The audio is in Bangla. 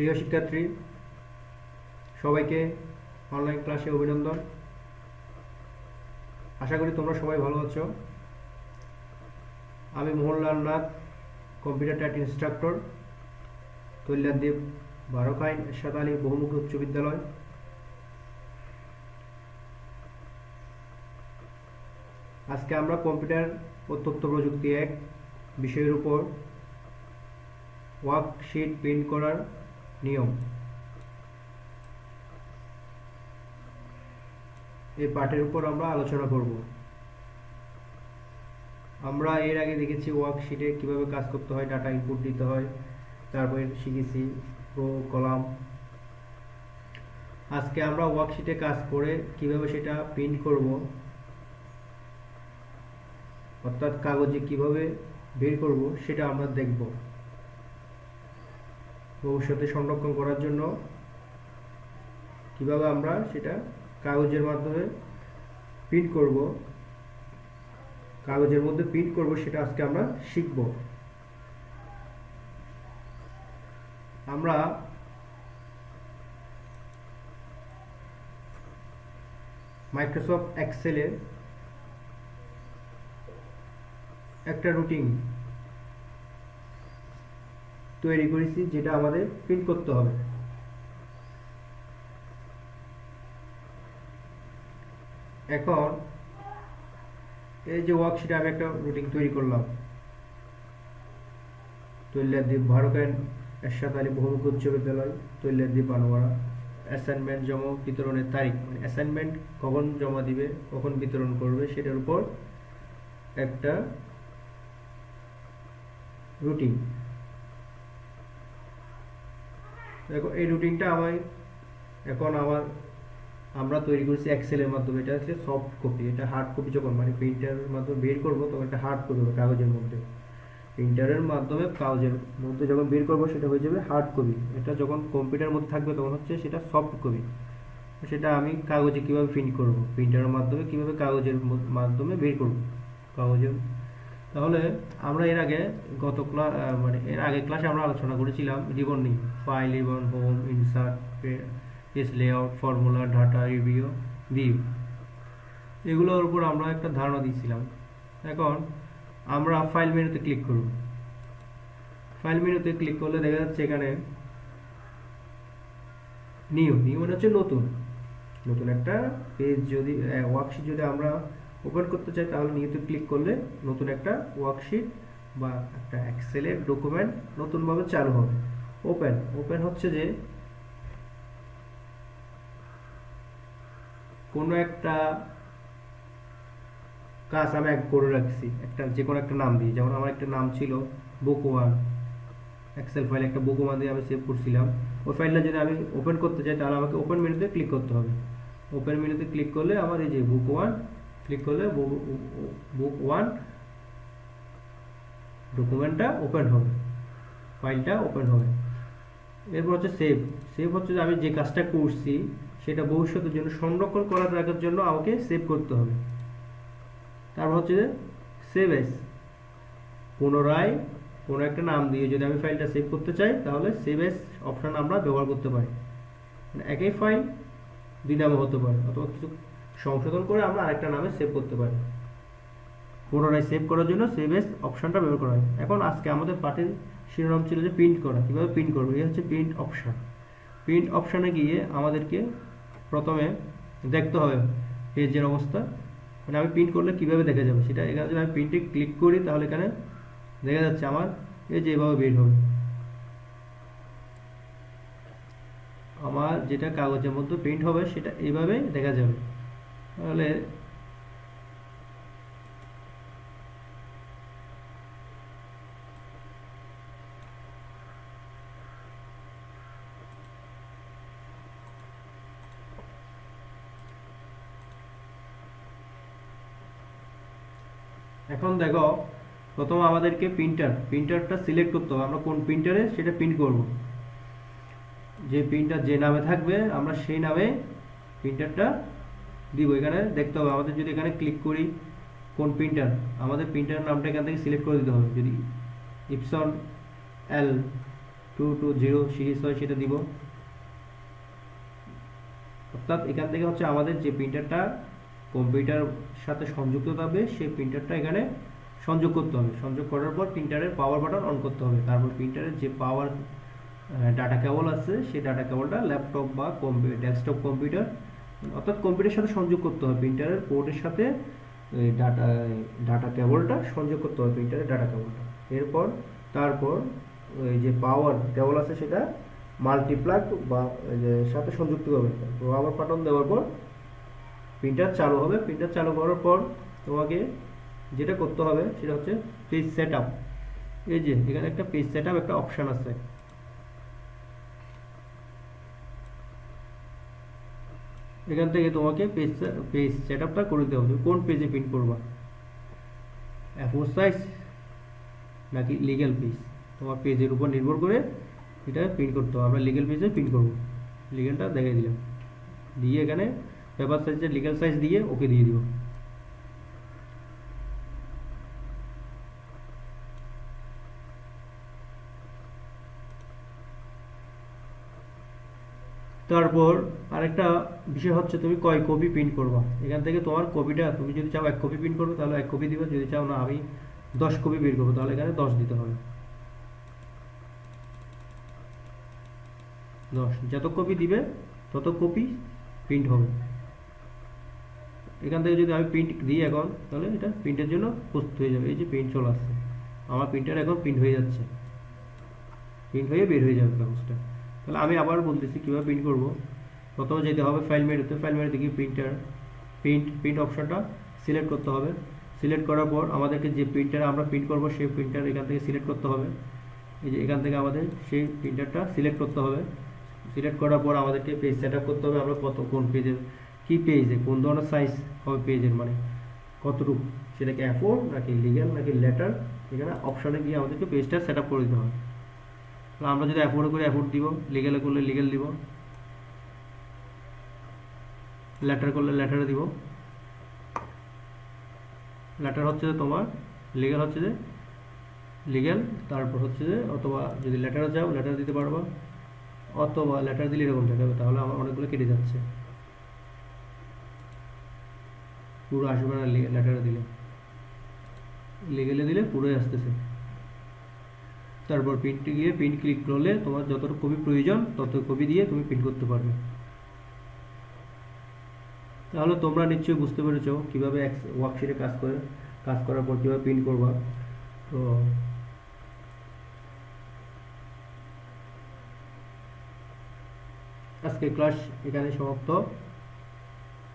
প্রিয় শিক্ষার্থী, সবাইকে অনলাইন ক্লাসে অভিনন্দন। আশা করি তোমরা সবাই ভালো আছো। আমি মোহনলাল নাথ কম্পিউটার ট্যাট ইনস্ট্রাক্টর কৈলাদ্বীপ বারোকাইন এরশাদ আলী, বহুমুখী উচ্চ বিদ্যালয়। আজকে আমরা কম্পিউটার ও তথ্য প্রযুক্তি এক বিষয়ের উপর ওয়ার্কশিট প্রিন্ট করার নিয়ম। এই পাঠের উপর আমরা আলোচনা করব। আমরা এর আগে দেখেছি ওয়ার্কশিটে কীভাবে কাজ করতে হয়, ডাটা ইনপুট দিতে হয়, তারপরে শিখেছি প্রো কলাম আজকে আমরা ওয়ার্কশিটে কাজ করে কীভাবে সেটা প্রিন্ট করব, অর্থাৎ কাগজে কীভাবে বের করব, সেটা আমরা দেখব। ভবিষ্যতে সংরক্ষণ করার জন্য কীভাবে আমরা সেটা কাগজের মাধ্যমে প্রিন্ট করব, কাগজের মধ্যে প্রিন্ট করব সেটা আজকে আমরা শিখব। আমরা মাইক্রোসফট এক্সেলে একটা রুটিন তৈরি করেছি, যেটা আমাদের প্রিন্ট করতে হবে। এখন এই যে ওয়ার্কশিটে আমি একটা রুটিন তৈরি করলাম। তৈলাদ্বীপ ভারকায়ন এরশাদ আলী বহুমুখী উচ্চ বিদ্যালয় তৈলাদ্বীপ আনোয়ারা অ্যাসাইনমেন্ট জমা, বিতরণের তারিখ মানে অ্যাসাইনমেন্ট কখন জমা দিবে, কখন বিতরণ করবে, সেটার উপর একটা রুটিন দেখো, এই রুটিনটা আমার এখন আমার আমরা তৈরি করেছি এক্সেলের মাধ্যমে। এটা হচ্ছে সফট কপি এটা হার্ড কপি যখন মানে প্রিন্টারের মাধ্যমে বের করব, তখন এটা হার্ড কপি হবে কাগজের মধ্যে। প্রিন্টারের মাধ্যমে কাগজের মধ্যে যখন বের করব, সেটা হয়ে যাবে হার্ড কপি এটা যখন কম্পিউটারের মধ্যে থাকবে, তখন হচ্ছে সেটা সফট কপি সেটা আমি কাগজে কীভাবে প্রিন্ট করব? প্রিন্টারের মাধ্যমে কীভাবে কাগজের মাধ্যমে বের করব? কাগজের তাহলে আমরা এর আগে গত ক্লাস মানে এর আগে ক্লাসে আমরা আলোচনা করেছিলাম রিবন নিয়ে। File ribbon home insert page layout formula data review view এগুলোর উপর আমরা একটা ধারণা দিয়েছিলাম। এখন আমরা ফাইল মেনুতে ক্লিক করব। ফাইল মেনুতে ক্লিক করলে দেখা যাচ্ছে এখানে নিউ নিউ মানে হচ্ছে নতুন। নতুন একটা পেজ যদি ওয়ার্কশিট যদি আমরা ওপেন করতে চাই, তাহলে নিউতে ক্লিক করলে নতুন একটা ওয়ার্কশিট বা একটা এক্সেলের ডকুমেন্ট নতুনভাবে চালু হবে। ওপেন ওপেন হচ্ছে যে কোনো একটা কাজ আমি এক করে রাখছি, একটা যে কোনো একটা নাম দিয়ে। যেমন আমার একটা নাম ছিল বুক ওয়ান এক্সেল ফাইল একটা বুক ওয়ান দিয়ে আমি সেভ করছিলাম। ওই ফাইলটা যদি আমি ওপেন করতে চাই, তাহলে আমাকে ওপেন মেনুতে ক্লিক করতে হবে। ওপেন মেনুতে ক্লিক করলে আমার এই যে বুক ওয়ান ক্লিক করলে বুক ওয়ান ডকুমেন্টটা ওপেন হবে ফাইলটা ওপেন হবে। এরপর হচ্ছে সেভ সেভ হচ্ছে আমি যে কাজটা করছি, সেটা ভবিষ্যতের জন্য সংরক্ষণ করার রাখার জন্য আমাকে সেভ করতে হবে। তারপর হচ্ছে যে সেভ এস পুনরায় কোনো একটা নাম দিয়ে যদি আমি ফাইলটা সেভ করতে চাই, তাহলে সেভ এস অপশান আমরা ব্যবহার করতে পারি। মানে একই ফাইল দুই নামে হতে পারে, অথবা কিছু সংশোধন করে আমরা আরেকটা নামে সেভ করতে পারি। পুনরায় সেভ করার জন্য সেভ এস অপশানটা ব্যবহার করা হয়। এখন আজকে আমাদের পাঠের শিরোনাম ছিল যে প্রিন্ট করা। কীভাবে প্রিন্ট করব? এই হচ্ছে প্রিন্ট অপশান প্রিন্ট অপশানে গিয়ে আমাদেরকে প্রথমে দেখতে হবে পেজের অবস্থা। মানে আমি প্রিন্ট করলে কীভাবে দেখা যাবে? সেটা এখানে যদি আমি প্রিন্টে ক্লিক করি, তাহলে এখানে দেখা যাচ্ছে আমার এই যে এভাবে বের হবে। আমার যেটা কাগজের মধ্যে প্রিন্ট হবে, সেটা এইভাবে দেখা যাবে। তাহলে এখন দেখো, প্রথম আমাদেরকে প্রিন্টার প্রিন্টারটা সিলেক্ট করতে হবে। আমরা কোন প্রিন্টারে সেটা প্রিন্ট করব। যে প্রিন্টার যে নামে থাকবে, আমরা সেই নামে প্রিন্টারটা দিব, এখানে দেখতে হবে। আমাদের যদি এখানে ক্লিক করি, কোন প্রিন্টার আমাদের প্রিন্টারের নামটা এখান থেকে সিলেক্ট করে দিতে হবে। যদি Epson L two two zero series হয়, সেটা দিব। অর্থাৎ এখান থেকে হচ্ছে আমাদের যে প্রিন্টারটা কম্পিউটার সাথে সংযুক্ত থাকবে, সেই প্রিন্টারটা এখানে সংযোগ করতে হবে। সংযোগ করার পর প্রিন্টারের পাওয়ার বাটন অন করতে হবে। তারপর প্রিন্টারের যে পাওয়ার ডাটা কেবল আছে, সেই ডাটা কেবলটা ল্যাপটপ বা কম্পিউটার ডেস্কটপ কম্পিউটার অর্থাৎ কম্পিউটারের সাথে সংযোগ করতে হবে। প্রিন্টারের পোর্টের সাথে ডাটা ডাটা কেবলটা সংযোগ করতে হবে প্রিন্টারের ডাটা কেবলটা এরপর, তারপর ওই যে পাওয়ার কেবল আছে সেটা মাল্টিপ্লাগ বা সাথে সংযুক্ত হবে। পাওয়ার বাটন দেওয়ার পর প্রিন্টার চালু হবে। প্রিন্টার চালু করার পর তোমাকে যেটা করতে হবে, সেটা হচ্ছে পেজ সেট আপ এই যে, এখানে একটা পেজ সেট আপ একটা অপশান আছে। এখান থেকে তোমাকে পেজ পেজ সেট আপটা করে দিতে হবে কোন পেজে প্রিন্ট করবা? অ্যাফোর সাইজ নাকি লিগ্যাল পেজ তোমার পেজের উপর নির্ভর করে এটা প্রিন্ট করতে হবে। আমরা লিগ্যাল পেজে প্রিন্ট করব। লিগ্যালটা দেখিয়ে দিলাম। দিয়ে এখানে পেপার সাইজের লিগ্যাল সাইজ দিয়ে ওকে দিয়ে দিব। তারপর আরেকটা বিষয় হচ্ছে তুমি কয় কপি প্রিন্ট করবা? এখান থেকে তোমার কপিটা, তুমি যদি চাও এক কপি প্রিন্ট করবে, তাহলে এক কপি দিবে, যদি চাও না, আমি দশ কপি বের করব, তাহলে এখানে দশ দিতে হবে। দশ, যত কপি দিবে, তত কপি প্রিন্ট হবে। এখান থেকে যদি আমি প্রিন্ট দিই এখন, তাহলে এটা প্রিন্টের জন্য প্রস্তুত হয়ে যাবে। এই যে প্রিন্ট চলে আসছে। আমার প্রিন্টার এখন প্রিন্ট হয়ে যাচ্ছে। প্রিন্ট হয়ে বের হয়ে যাবে কাগজটা তাহলে আমি আবার বলতেছি কীভাবে প্রিন্ট করব? প্রথমে যেতে হবে ফাইল মেনুতে ফাইল মেনু থেকে প্রিন্টার প্রিন্ট প্রিন্ট অপশনটা সিলেক্ট করতে হবে। সিলেক্ট করার পর আমাদেরকে যে প্রিন্টার আমরা প্রিন্ট করব, সেই প্রিন্টার এখান থেকে সিলেক্ট করতে হবে। এই যে এখান থেকে আমাদের সেই প্রিন্টারটা সিলেক্ট করতে হবে। সিলেক্ট করার পর আমাদেরকে পেজ সেট করতে হবে। আমরা কত, কোন পেজের কী পেজে কোন ধরনের সাইজ হবে পেজের মানে? কতটুকু? সেটা কি অ্যাফোর নাকি লিগ্যাল নাকি লেটার এখানে অপশানে গিয়ে আমাদেরকে পেজটা সেট করে দিতে হবে। আমরা যদি অ্যাফোর্ড করে অ্যাফোর্ড দিব লিগ্যালে করলে লিগেল দিব লেটার করলে লেটারে দিব। লেটার হচ্ছে যে তোমার লিগেল হচ্ছে যে লিগেল তারপর হচ্ছে যে অথবা যদি লেটারে যাও লেটার দিতে পারবা, অথবা লেটার দিলে এরকম দেখাবে, তাহলে আমার অনেকগুলো কেটে যাচ্ছে। পুরো আসবে না লেটারে দিলে। লিগেলে দিলে পুরোই আসতেছে। তারপর প্রিন্টে গিয়ে প্রিন্ট ক্লিক করলে তোমার যতটুকু কপি প্রয়োজন, তত কপি দিয়ে তুমি প্রিন্ট করতে পারবে। তাহলে তোমরা নিশ্চয়ই বুঝতে পেরেছ কীভাবে ওয়ার্কশিটে কাজ করে, কাজ করার পর কীভাবে প্রিন্ট করবা। তো আজকে ক্লাস এখানে সমাপ্ত।